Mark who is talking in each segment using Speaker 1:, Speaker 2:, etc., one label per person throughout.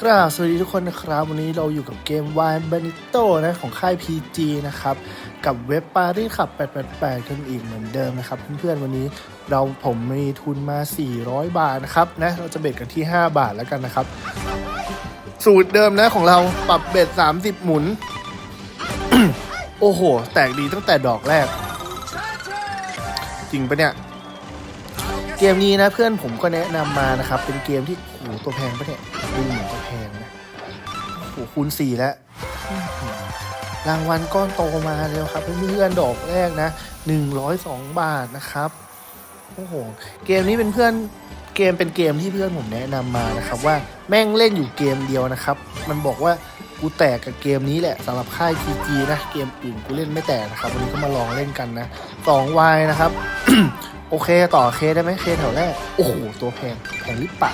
Speaker 1: กราบสวัสดีทุกคนนะครับ วันนี้เราอยู่กับเกม w i n b a n i t o นะของค่าย PG นะครับ กับเว็บปารีสขับ 888 กันอีกเหมือนเดิมนะครับเพื่อนๆวันนี้เราผมมีทุนมา 400 บาทนะครับนะเราจะเบ็ดกันที่ 5 บาทแล้วกันนะครับ สูตรเดิมนะของเราปรับเบ็ด 30 หมุน โอ้โห แตกดีตั้งแต่ดอกแรก จริงปะเนี่ย เกมนี้นะเพื่อนผมก็แนะนำมานะครับ เป็นเกมที่โอ้ตัวแพงปะเนี่ยดูเหมือนจะแพงนะโอ้โหคูณสี่แล้วรางวัลก้อนโตมาแล้วครับเพื่อนๆดอกแรกนะหนึ่งร้อยสองบาทนะครับโอ้โหเกมนี้เป็นเพื่อนเกมเป็นเกมที่เพื่อนผมแนะนำมานะครับ ว่าแม่งเล่นอยู่เกมเดียวนะครับ มันบอกว่ากูแตกกับเกมนี้แหละสำหรับค่าย PG นะเกมอื่นกูเล่นไม่แตกนะครับ วันนี้ก็มาลองเล่นกันนะสองวายนะครับ โอเคต่อเคได้ไหมเคแถวแรก โอ้โห ตัวแพงแพงลิบปะ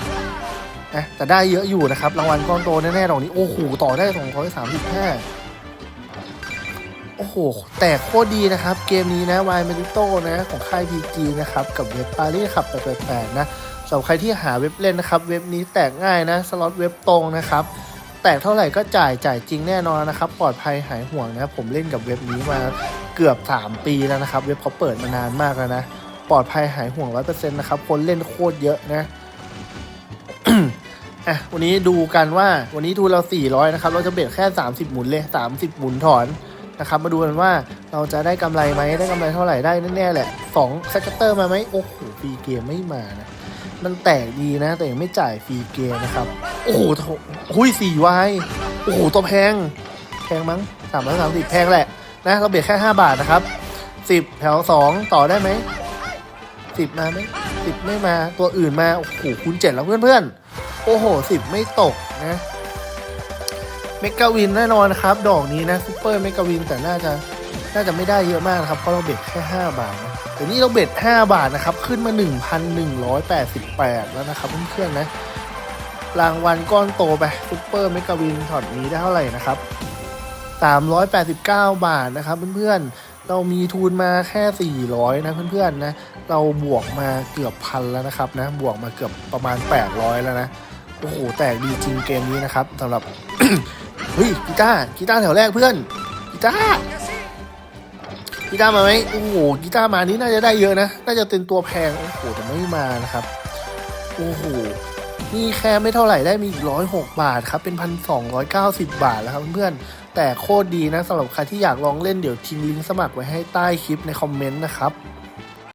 Speaker 1: นะแต่ได้เยอะอยู่นะครับ รางวัลก้อนโตแน่ๆดอกนี้ โอ้โห ต่อได้สองร้อยสามสิบห้าโอ้โห แตกโคตรดีนะครับ เกมนี้นะวายเมดิโตนะ ของค่าย PG นะครับ กับเว็บปารีขับ888นะสำหรับใครที่หาเว็บเล่นนะครับ เว็บนี้แตกง่ายนะ สล็อตเว็บตรงนะครับ แตกเท่าไหร่ก็จ่ายจ่ายจริงแน่นอนนะครับ ปลอดภัยหายห่วงนะ ผมเล่นกับเว็บนี้มาเกือบ 3 ปีแล้วนะครับ เว็บเขาเปิดมานานมากแล้วนะ ปลอดภัยหายห่วงร้อยเปอร์เซ็นต์นะครับ คนเล่นโคตรเยอะนะอะวันนี้ดูกันว่าวันนี้ทุนเรา 400 นะครับ เราจะเบ็ดแค่ 30 หมุนเลย 30 หมุนถอนนะครับ มาดูกันว่าเราจะได้กำไรไหมได้กำไรเท่าไหร่ได้แน่ๆแหละ2สเกตเตอร์มาไหมโอ้โหฟรีเกมไม่มานะมันแตกดีนะ แต่ยังไม่จ่ายฟรีเกมนะครับ โอ้โหหุ้ยสี่วายโอ้โหตัวแพง แพงมั้งสามร้อยสามสิบแพงแหละนะเราเบ็ดแค่5บาทนะครับ10แถว2ต่อได้ไหม สิบมาไหมสิบไม่มาตัวอื่นมา โอ้โหคูณเจ็ดแล้วเพื่อนๆโอ้โหสิบไม่ตกนะเมกาวินแน่นอนนะครับ ดอกนี้นะซูเปอร์เมกาวินแต่น่าจะน่าจะไม่ได้เยอะมากครับ เพราะเราเบ็ดแค่ 5 บาทนะแต่นี่เราเบ็ด 5 บาทนะครับ ขึ้นมา 1,188 แล้วนะครับเพื่อนๆนะ รางวัลก้อนโตไปซูเปอร์เมกาวินถอดนี้ได้เท่าไหร่นะครับ 389 บาทนะครับเพื่อนๆ เรามีทุนมาแค่ 400 นะเพื่อนๆนะ เราบวกมาเกือบพันแล้วนะครับนะ บวกมาเกือบประมาณ 800 แล้วนะ โอ้โห แตกดีจริงเกมนี้นะครับสำหรับ เฮ้ยกีตาร์กีตาร์แถวแรกเพื่อนกีตาร์กีตาร์มาไหมโอ้โหกีตาร์มานี้น่าจะได้เยอะนะ น่าจะเป็นตัวแพง โอ้โห แต่ไม่มานะครับ โอ้โห นี่แค่ไม่เท่าไหร่ได้มีอีกร้อยหกบาทครับ เป็นพันสองร้อยเก้าสิบบาทแล้วครับเพื่อนๆแต่โคตรดีนะสำหรับใครที่อยากลองเล่นเดี๋ยวทิ้งลิงก์สมัครไว้ให้ใต้คลิปในคอมเมนต์นะครับ